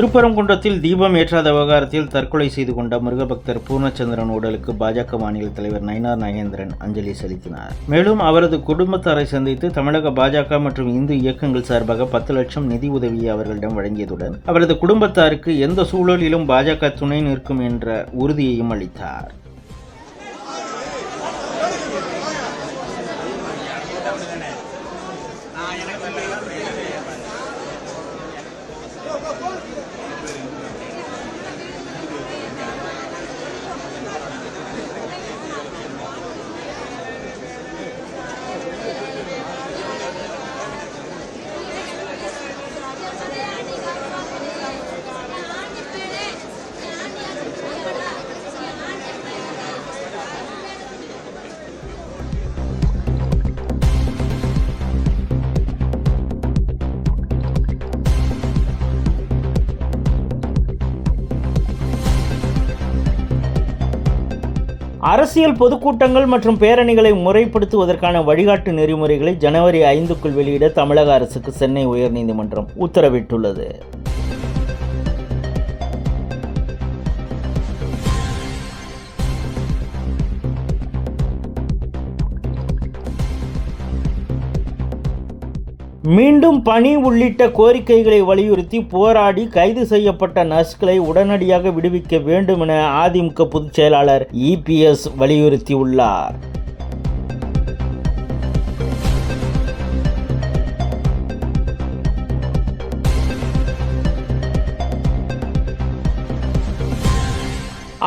திருப்பரங்குன்றத்தில் தீபம் ஏற்றாத விவகாரத்தில் தற்கொலை செய்து கொண்ட முருகபக்தர் பூர்ணச்சந்திரன் உடலுக்கு பாஜக மாநில தலைவர் நயினார் நாகேந்திரன் அஞ்சலி செலுத்தினார். மேலும் அவரது குடும்பத்தாரை சந்தித்து தமிழக பாஜக மற்றும் இந்து இயக்கங்கள் சார்பாக பத்து லட்சம் நிதி உதவியை அவர்களிடம் வழங்கியதுடன் அவரது குடும்பத்தாருக்கு எந்த சூழலிலும் பாஜக துணை நிற்கும் என்ற உறுதியையும் அளித்தார். அரசியல் பொதுக்கூட்டங்கள் மற்றும் பேரணிகளை முறைப்படுத்துவதற்கான வழிகாட்டு நெறிமுறைகளை ஜனவரி ஐந்துக்குள் வெளியிட தமிழக அரசுக்கு சென்னை உயர்நீதிமன்றம் உத்தரவிட்டுள்ளது. மீண்டும் பணி உள்ளிட்ட கோரிக்கைகளை வலியுறுத்தி போராடி கைது செய்யப்பட்ட நர்ஸ்களை உடனடியாக விடுவிக்க வேண்டும் என அதிமுக பொதுச் செயலாளர் இபிஎஸ் வலியுறுத்தியுள்ளார்.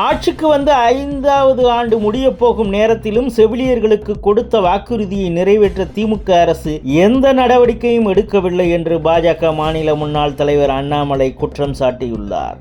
ஆட்சிக்கு வந்து ஐந்தாவது ஆண்டு முடிய போகும் நேரத்திலும் செவிலியர்களுக்கு கொடுத்த வாக்குறுதியை நிறைவேற்ற திமுக அரசு எந்த நடவடிக்கையும் எடுக்கவில்லை என்று பாஜக மாநில முன்னாள் தலைவர் அண்ணாமலை குற்றம் சாட்டியுள்ளார்.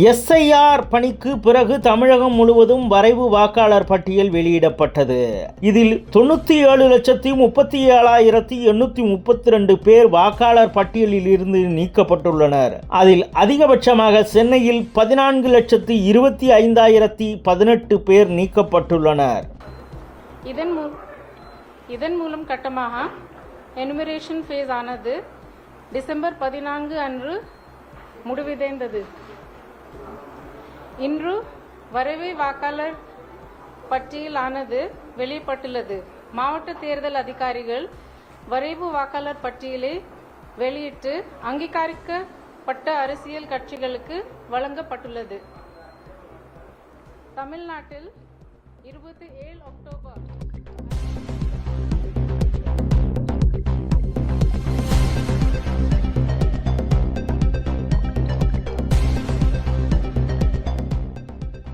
எஸ்ஐஆர் பணிக்கு பிறகு தமிழகம் முழுவதும் வரைவு வாக்காளர் பட்டியல் வெளியிடப்பட்டது. இதில் தொண்ணூற்றி ஏழு லட்சத்தி முப்பத்தி ஏழாயிரத்தி எண்ணூற்றி முப்பத்தி ரெண்டு பேர் வாக்காளர் பட்டியலில் இருந்து நீக்கப்பட்டுள்ளனர். அதில் அதிகபட்சமாக சென்னையில் பதினான்கு லட்சத்தி இருபத்தி ஐந்தாயிரத்தி பதினெட்டு பேர் நீக்கப்பட்டுள்ளனர். இதன் மூ இதன் மூலம் கட்டமாக எனுமரேஷன் ஃபேஸ் ஆனது டிசம்பர் பதினான்கு அன்று முடிவடைந்தது. இன்று வரைவு வாக்காளர் பட்டியலானது வெளியப்பட்டுள்ளது மாவட்ட தேர்தல் அதிகாரிகள் வரைவு வாக்காளர் பட்டியலை வெளியிட்டு அங்கீகரிக்கப்பட்ட அரசியல் கட்சிகளுக்கு வழங்கப்பட்டுள்ளது. தமிழ்நாட்டில் இருபத்தி ஏழு அக்டோபர்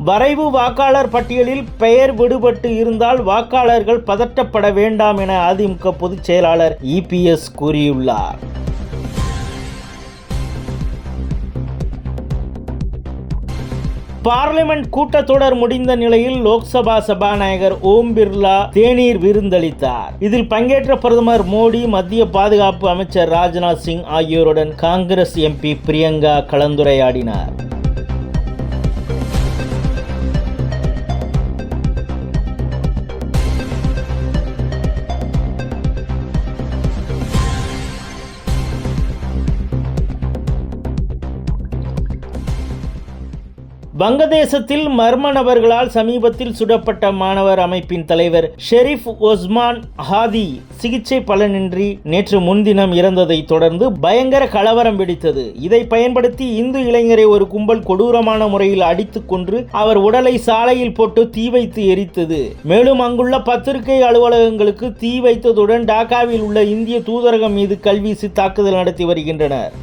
வரைவு வாக்காளர் பட்டியலில் பெயர் விடுபட்டு இருந்தால் வாக்காளர்கள் பதட்டப்பட வேண்டாம் என அதிமுக பொதுச் செயலாளர் இபிஎஸ் கூறியுள்ளார். பார்லிமெண்ட் கூட்டத்தொடர் முடிந்த நிலையில் லோக்சபா சபாநாயகர் ஓம் பிர்லா தேநீர் விருந்தளித்தார். இதில் பங்கேற்ற பிரதமர் மோடி மத்திய பாதுகாப்பு அமைச்சர் ராஜ்நாத் சிங் ஆகியோருடன் காங்கிரஸ் எம்பி பிரியங்கா கலந்துரையாடினார். வங்கதேசத்தில் மர்ம நபர்களால் சமீபத்தில் சுடப்பட்ட மாணவர் அமைப்பின் தலைவர் ஷெரீப் ஒஸ்மான் ஹாதி சிகிச்சை பலனின்றி நேற்று முன்தினம் இறந்ததை தொடர்ந்து பயங்கர கலவரம் வெடித்தது. இதை பயன்படுத்தி இந்து இளைஞரை ஒரு கும்பல் கொடூரமான முறையில் அடித்துக் கொன்று அவர் உடலை சாலையில் போட்டு தீ வைத்து எரித்தது. மேலும் அங்குள்ள பத்திரிகை அலுவலகங்களுக்கு தீ வைத்ததுடன் டாக்காவில் உள்ள இந்திய தூதரகம் மீது கல்வீசி தாக்குதல் நடத்தி வருகின்றனர்.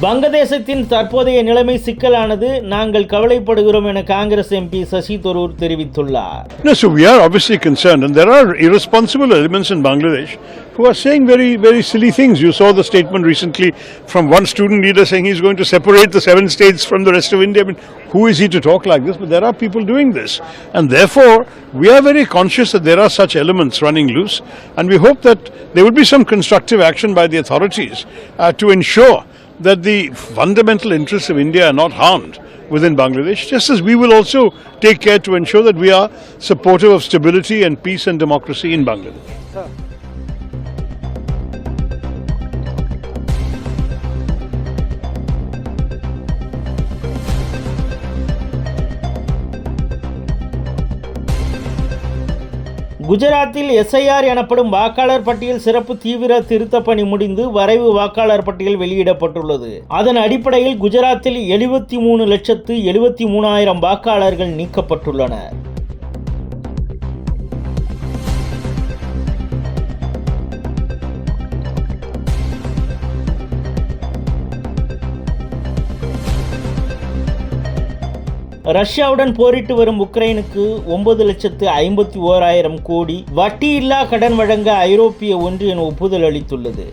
வங்கதேசத்தின் தற்போதைய நிலைமை சிக்கலானது நாங்கள் கவலைப்படுகிறோம் என காங்கிரஸ் எம்பி சசி தரூர் தெரிவித்துள்ளார் No, so we are obviously concerned, and there are irresponsible elements in Bangladesh who are saying very, very silly things. You saw the statement recently from one student leader saying he's going to separate the seven states from the rest of India. I mean, who is he to talk like this? But there are people doing this. And therefore, we are very conscious that there are such elements running loose, and we hope that there will be some constructive action by the authorities uh, to ensure that the fundamental interests of India are not harmed within Bangladesh, just as we will also take care to ensure that we are supportive of stability and peace and democracy in Bangladesh. குஜராத்தில் SIR எனப்படும் வாக்காளர் பட்டியல் சிறப்பு தீவிர திருத்த பணி முடிந்து வரைவு வாக்காளர் பட்டியல் வெளியிடப்பட்டுள்ளது. அதன் அடிப்படையில் குஜராத்தில் எழுபத்தி மூணு லட்சத்து எழுபத்தி மூணாயிரம் வாக்காளர்கள் நீக்கப்பட்டுள்ளனர். ரஷ்யாவுடன் போரிட்டு வரும் உக்ரைனுக்கு ஒன்பது லட்சத்து ஐம்பத்தி ஓராயிரம் கோடி வட்டியில்லா கடன் வழங்க ஐரோப்பிய ஒன்றியம் ஒப்புதல் அளித்துள்ளது.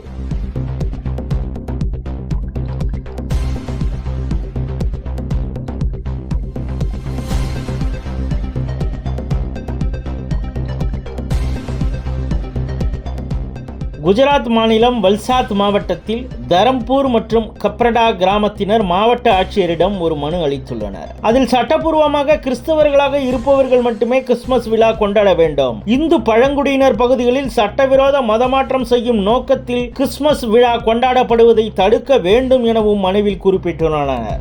குஜராத் மாநிலம் வல்சாத் மாவட்டத்தில் தரம்பூர் மற்றும் கப்ரடா கிராமத்தினர் மாவட்ட ஆட்சியரிடம் ஒரு மனு அளித்துள்ளனர். அதில் சட்டப்பூர்வமாக கிறிஸ்தவர்களாக இருப்பவர்கள் மட்டுமே கிறிஸ்துமஸ் விழா கொண்டாட வேண்டும். இந்து பழங்குடியினர் பகுதிகளில் சட்டவிரோத மதமாற்றம் செய்யும் நோக்கத்தில் கிறிஸ்துமஸ் விழா கொண்டாடப்படுவதை தடுக்க வேண்டும் எனவும் மனுவில் குறிப்பிட்டுள்ளனர்.